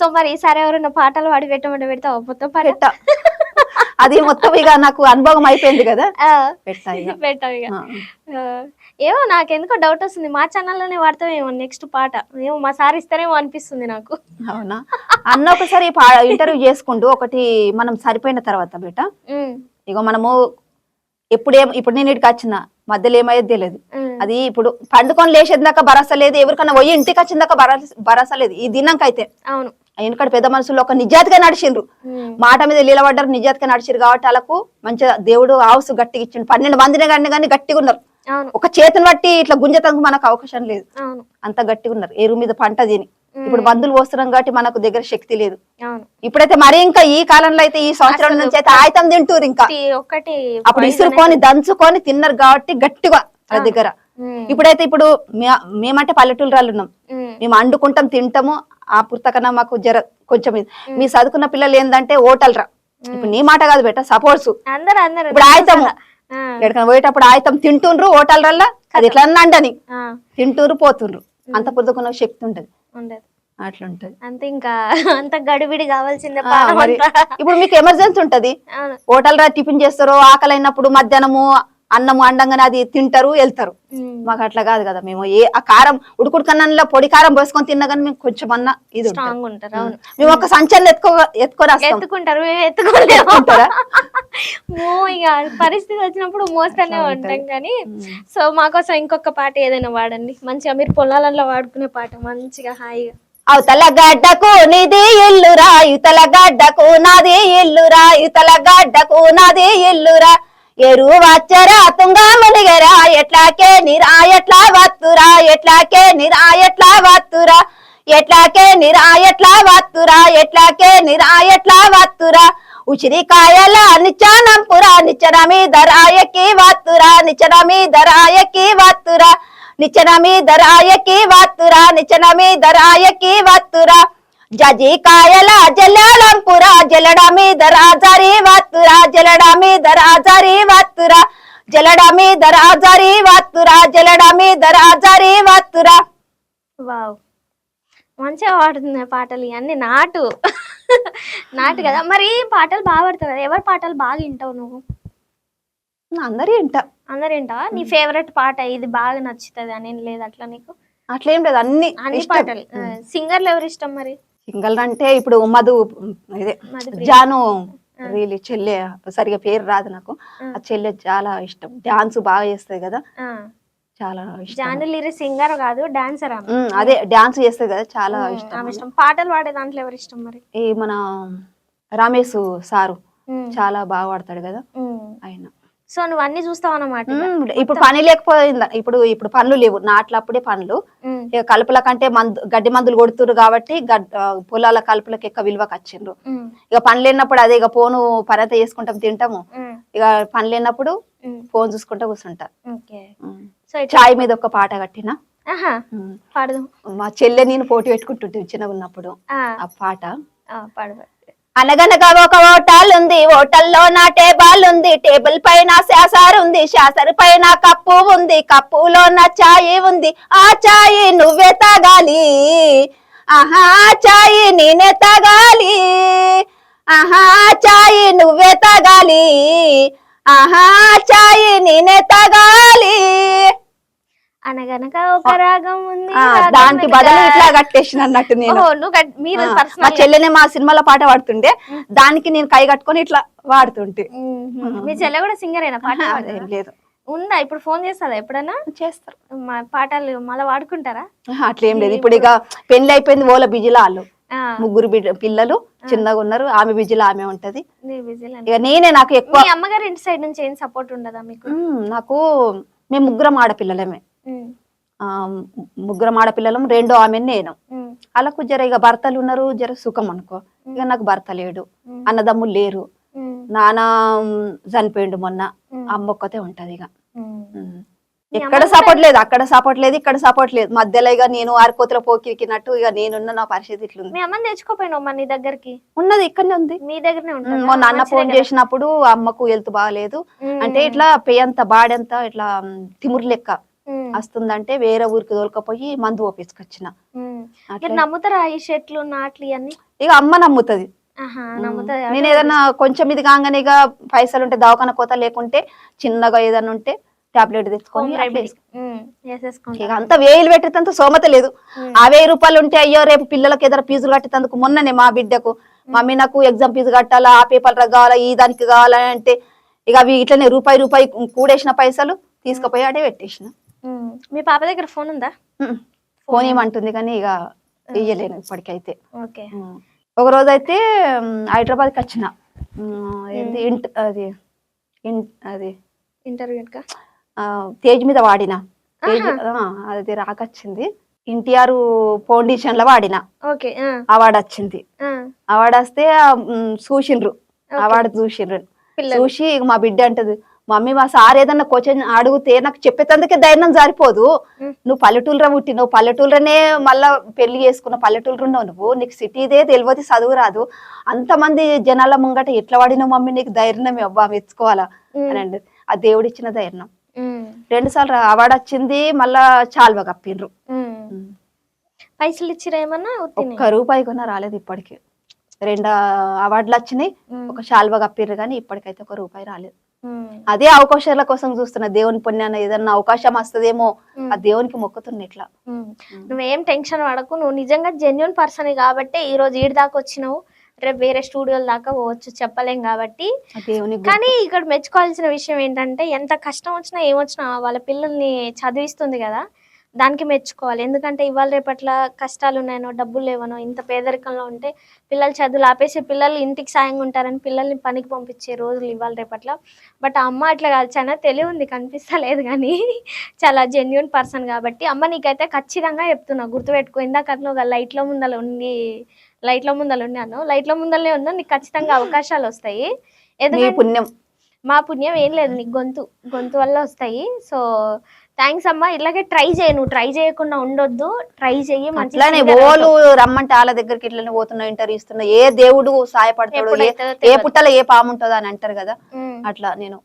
So మరి ఈసారి ఎవరైనా పాటలు పాడి పెట్టమంటే పెడతావా మొత్తం పాట? పెట్ట. అది మొత్తం ఇక నాకు అనుభవం అయిపోయింది కదా. పెట్టావు ఇక. ఏమో నాకెందుకో డౌట్ వస్తుంది. మా ఛానల్లోనే వాడతామేమో నెక్స్ట్ పాట. ఏమో మా సార్ ఇస్తారేమో అనిపిస్తుంది నాకు. అవునా? అన్న ఒకసారి ఇంటర్వ్యూ చేసుకుంటూ ఒకటి మనం సరిపోయిన తర్వాత బేట. ఇగో మనము ఎప్పుడేం ఇప్పుడు నేను ఇక్కడికి వచ్చిన మధ్యలో ఏమయ్యేది తెలియదు అది ఇప్పుడు పండుకొని లేచేది దాకా భరోసా లేదు ఎవరికన్నా పోయి ఇంటికి వచ్చిన దాకా భరోసా భరోసా లేదు. ఈ దినంకైతే. అవును. ఎందుకంటే పెద్ద మనుషులు ఒక నిజాతిగా నడిచిండ్రు. మాట మీద నిలబడ్డారు నిజాతిగా నడిచిరు కాబట్టి వాళ్ళకు మంచిగా దేవుడు ఆవుసు గట్టిగా ఇచ్చిండు. పన్నెండు మందిని కానీ కానీ గట్టిగా ఉన్నారు ఒక చేతిని బట్టి ఇట్లా గుంజతానికి మనకు అవకాశం లేదు. అంత గట్టిగా ఉన్నారు ఎరువు మీద పంట తిని. ఇప్పుడు మందులు పోస్తున్నాం కాబట్టి మనకు దగ్గర శక్తి లేదు. ఇప్పుడైతే మరీ ఇంకా ఈ కాలంలో అయితే ఈ సంవత్సరం నుంచి అయితే ఆయుతం తింటూరు ఇంకా. ఒకటి అప్పుడు ఇసురుకొని దంచుకొని తిన్నారు కాబట్టి గట్టిగా వాళ్ళ. దగ్గర. ఇప్పుడైతే ఇప్పుడు మేమంటే పల్లెటూరు రాళ్ళు ఉన్నాం. మేము అండుకుంటాం తింటాము. ఆ పుస్తకన మాకు జర కొంచెం. మీ చదువుకున్న పిల్లలు ఏంటంటే ఓటలు రా ఇప్పుడు నీ మాట కాదు బెట్ట సపోర్ట్స్ ఇప్పుడు ఆయుతము ఆ, ఎక్కడికైనా పోయేటప్పుడు ఆయుతం తింటుండ్రు ఓటలరల్లా? అది ఎట్లా అండని. తింటూరు పోతుండ్రు. అంత పురుదుకున్న శక్తి ఉంటది. అట్లుంటది. అంతే ఇంకా అంత గడిబిడి కావాల్సిందే. ఇప్పుడు మీకు ఎమర్జెన్సీ ఉంటది. హోటల్ రా టిఫిన్ చేస్తారు ఆకలి అయినప్పుడు మధ్యాహ్నము అన్నము అండంగానే అది తింటారు వెళ్తారు. మాకు అట్లా కాదు కదా మేము ఏ ఆ కారం ఉడుకుడు కన్నంలో పొడి కారం పోసుకొని తిన్నా కానీ మేము కొంచెం అన్న ఇది. స్ట్రాంగ్ ఉంటారు అవును. మేము ఒక సంచాన్ని ఎత్తుకో ఎత్తుకొని ఎత్తుకుంటారు మేము ఇక పరిస్థితి వచ్చినప్పుడు మోస్తూనే ఉంటాం. కానీ సో మాకోసం ఇంకొక పాట ఏదైనా వాడండి. మంచిగా మీరు పొలాలలో వాడుకునే పాట మంచిగా హాయిగా. అవతల గడ్డకు నీది ఇల్లురా ఇవతల గడ్డకు నాది ఇల్లురా ఇవతల గడ్డకు నాది ఇల్లురా ఎరువు వచ్చరా తుంగా మునిగరా ఎట్లాకే నిరా ఎట్లా వత్తురా ఎట్లాకే నిరా ఎట్లా వత్తురా ఎట్లాకే నిరా ఎట్లా వత్తురా ఎట్లాకే నిరా ఎట్లా వత్తురా. ఉసిరికాయల నిచ్చానంపురా నిచ్చనమి మీద వత్తురా నిచ్చనమి మీద వత్తురా నిచ్చనమి మీద వత్తురా నిచ్చనమి మీద వత్తురా. కాయల జల్లాలంపురా జలడ మీద రాజరి వత్తురా జలడ మీద రాజరి వత్తురా జలడ మీద రాజరి వత్తురా జలడ మీద రాజరి వత్తురా. వావ్. మంచిగా పాడుతున్నాయి పాటలు ఇవన్నీ. నాటు. నాటు కదా. మరి పాటలు బాగా పాడతావు కదా ఎవరి పాటలు బాగా వింటావు నువ్వు? అందరి ఇంట అందరు వింటావా? నీ ఫేవరెట్ పాట ఇది బాగా నచ్చుతుంది అని లేదు అట్లా నీకు? అట్లేం లేదు. అన్ని అన్ని పాటలు. సింగర్లు ఎవరు ఇష్టం మరి? సింగల్ అంటే ఇప్పుడు మధు ఇదే. జాను రీలి చెల్లె సరిగా పేరు రాదు నాకు. ఆ. చెల్లె చాలా ఇష్టం. డాన్స్ బాగా చేస్తుంది కదా. చాలా ఇష్టం. జాను లిరి సింగర్ కాదు డాన్సర్ అదే డాన్స్ చేస్తుంది కదా చాలా ఇష్టం ఇష్టం. పాటలు పాడే దాంట్లో ఎవరు ఇష్టం మరి? ఈ మన రమేష్ సారు చాలా బాగా పాడతాడు కదా. ఆయన. సో నువ్వు అన్ని చూస్తావు. ఉమ్, ఇప్పుడు పని లేకపోయింది? ఇప్పుడు ఇప్పుడు పనులు లేవు. నాట్ల అప్పుడే పనులు. కలుపుల కంటే మందు గడ్డి మందులు కొడుతురు కాబట్టి పొలాల కలుపులకు ఎక్క విలువకి వచ్చిండ్రు ఇక పని లేనప్పుడు అదే ఇక ఫోను పని అయితే చేసుకుంటాం తింటాము. ఇక పని లేనప్పుడు ఫోన్ చూసుకుంటా కూర్చుంటా. ఓకే. ఉమ్. సో ఇట్లా చాయ్ మీద ఒక పాట కట్టిన. పాడదాం. మా చెల్లె నేను పోటీ పెట్టుకుంటుంటే చిన్నగా ఉన్నప్పుడు ఆ, పాట. అనగనగా ఒక హోటల్ ఉంది హోటల్లో నా టేబుల్ ఉంది. టేబుల్ పైన శాసర్ ఉంది. శాసర్ పైన కప్పు ఉంది. కప్పులో నా చాయి ఉంది. ఆ చాయి నువ్వే తాగాలి. ఆహా చాయి నేనే తాగాలి. ఆహా చాయి నువ్వే తాగాలి. ఆహా చాయి నేనే తాగాలి. అనగనగా ఒక రాగం ఉంది దానికి బదులు ఇట్లా కట్టేసిన అన్నట్టు నేను. మీరు మా చెల్లెనే మా సినిమాలో పాట పాడుతుండే దానికి నేను కై కట్టుకొని ఇట్లా వాడుతుంటే మీ చెల్లె కూడా సింగర్ అయినా పాట లేదు ఉందా? ఇప్పుడు ఫోన్ చేస్తుందా ఎప్పుడన్నా? చేస్తారు. మా పాటలు మళ్ళీ వాడుకుంటారా అట్లేం లేదు. ఇప్పుడు ఇక పెళ్ళి అయిపోయింది ఓల బిజీలో వాళ్ళు. ముగ్గురు పిల్లలు చిన్నగా ఉన్నారు. ఆమె బిజీలో ఆమె ఉంటది. ఇక నేనే నాకు ఎక్కువ అమ్మగారి ఇంటి సైడ్ నుంచి ఏం సపోర్ట్ ఉండదా మీకు? నాకు మేము ముగ్గురం ఆడపిల్లలమే. ముగ్గురం ఆడపిల్లలం రెండో ఆమె నేను. వాళ్ళకు జర ఇక భర్తలు ఉన్నారు జర సుఖం అనుకో. ఇక నాకు భర్త లేడు. అన్నదమ్ములు లేరు. నాన్న చనిపోయిండు మొన్న. అమ్మ ఒక్కతే ఉంటది ఇక. మీ ఎక్కడ సపోర్ట్ లేదు అక్కడ సపోర్ట్ లేదు ఇక్కడ సపోర్ట్ లేదు. మధ్యలో ఇక నేను ఆరిపోతుల పోకిరికినట్టు ఇక నేనున్న నా పరిస్థితి ఇట్లుంది. మీ అమ్మని తెచ్చుకోపోయినావు మా నీ దగ్గరికి? ఉన్నది ఇక్కడనే ఉంది. మీ దగ్గరనే ఉంటుంది? మొన్న అన్న ఫోన్ చేసినప్పుడు అమ్మకు హెల్త్ బాగాలేదు. అంటే ఇట్లా పే అంత బాడెంత ఇట్లా తిమురు లెక్క. వస్తుందంటే వేరే ఊరికి తోలుకపోయి మందు మీరు నమ్ముతారా ఈ చెట్లు నాట్లు ఇవన్నీ? ఇక అమ్మ నమ్ముతుంది. నేను ఏదన్నా కొంచెం ఇది కాగానే ఇక పైసలు ఉంటే దవాఖాన కోత లేకుంటే చిన్నగా ఏదన్నా ఉంటే టాబ్లెట్ తెచ్చుకొని వేసేసుకుంటా. అంత వేలు పెట్టేంత సోమత లేదు. ఆ వెయ్యి రూపాయలు ఉంటే అయ్యో రేపు పిల్లలకి ఏదైనా ఫీజులు కట్టేందుకు మొన్ననే మా బిడ్డకు మమ్మీ నాకు ఎగ్జామ్ ఫీజు కట్టాలా ఆ పేపర్ కావాలా ఈ దానికి కావాలా అంటే ఇక అవి ఇట్లనే రూపాయి రూపాయి కూడేసిన పైసలు తీసుకుపోయి అడే పెట్టేసిన. మీ పాప దగ్గర ఫోన్ ఉందా. ఫోన్ ఏమంటుంది కానీ ఇక ఇయ్యలేను ఇప్పటికైతే. ఓకే. ఒక రోజు అయితే హైదరాబాద్కి వచ్చిన. ఇంట్ అది అది. ఇంటర్వ్యూ తేజ్ మీద వాడిన. అది రాకొచ్చింది. ఎన్టీఆర్ ఫౌండేషన్లో వాడిన అవార్డు వచ్చింది. అవార్డు వస్తే చూసిండ్రు. అవార్డు చూసిండ్రు. చూసి మా బిడ్డ అంటది మమ్మీ మా సార్ ఏదన్నా క్వశ్చన్ అడిగితే నాకు చెప్పేటందుకే ధైర్యం జారిపోదు. మ్. నువ్వు పల్లెటూరులో పుట్టి నువ్వు పల్లెటూరులోనే మళ్ళా పెళ్ళి చేసుకున్న పల్లెటూరులో ఉన్నావు నువ్వు. నీకు సిటీదే తెలియదు చదువు రాదు. అంతమంది జనాల ముంగట ఎట్లా వాడినావు మమ్మీ? నీకు ధైర్యం అబ్బా మెచ్చుకోవాలా. అని అంటది ఆ దేవుడిచ్చిన ధైర్యం. రెండు సార్లు అవార్డు వచ్చింది మళ్ళా చాల్వ కప్పిండ్రు. పైసలు ఇచ్చిరా ఏమన్నా? ఒక్క రూపాయి కొన్నా రాలేదు ఇప్పటికి. రెండు అవార్డులు వచ్చినాయి ఒక శాల్వ కప్పిర్రు కానీ ఇప్పటికైతే ఒక రూపాయి రాలేదు. అదే అవకాశాల కోసం చూస్తున్నా. దేవుని పుణ్యాన ఏదన్నా అవకాశం వస్తుందేమో ఆ దేవునికి మొక్కుతున్నా ఇట్లా. నువ్వేం టెన్షన్ పడకు. నువ్వు నిజంగా జెన్యున్ పర్సన్ కాబట్టి ఈ రోజు ఈడి దాకా వచ్చినావు. రేపు వేరే స్టూడియోల దాకా పోవచ్చు. చెప్పలేం కాబట్టి. కానీ ఇక్కడ మెచ్చుకోవాల్సిన విషయం ఏంటంటే ఎంత కష్టం వచ్చినా ఏమొచ్చినా వాళ్ళ పిల్లల్ని చదివిస్తుంది కదా. దానికి మెచ్చుకోవాలి. ఎందుకంటే ఇవాళ రేపట్ల కష్టాలు ఉన్నాయనో డబ్బులు లేవనో ఇంత పేదరికంలో ఉంటే పిల్లలు చదువులు ఆపేసి పిల్లలు ఇంటికి సాయంగా ఉంటారని పిల్లల్ని పనికి పంపించే రోజులు ఇవాళ రేపట్ల. బట్ ఆ అమ్మ అట్లా కాదు చాలా తెలివి ఉంది కనిపిస్తలేదు కానీ చాలా జెన్యున్ పర్సన్ కాబట్టి. అమ్మ నీకైతే ఖచ్చితంగా చెప్తున్నా గుర్తుపెట్టుకో. ఇందాక అట్లా ఒక లైట్ల ముందల ఉండి లైట్ల ముందల ఉన్నాను. లైట్ల ముందలనే ఉన్నా నీకు ఖచ్చితంగా అవకాశాలు వస్తాయి. ఎందుకంటే పుణ్యం. మా పుణ్యం ఏం లేదు నీకు గొంతు గొంతు వల్ల వస్తాయి. సో థ్యాంక్స్ అమ్మా. ఇలాగే ట్రై చేయి నువ్వు ట్రై చేయకుండా ఉండొద్దు. ట్రై చెయ్యి మంచి అట్లానే ఓలు. రమ్మంటే వాళ్ళ దగ్గరికి ఇట్లనే పోతున్నా ఇంటర్వ్యూ ఇస్తున్నా ఏ దేవుడు సాయపడతాడు ఏ. పుట్టలో ఏ పాము ఉంటుందో అని అంటారు కదా. అట్లా నేను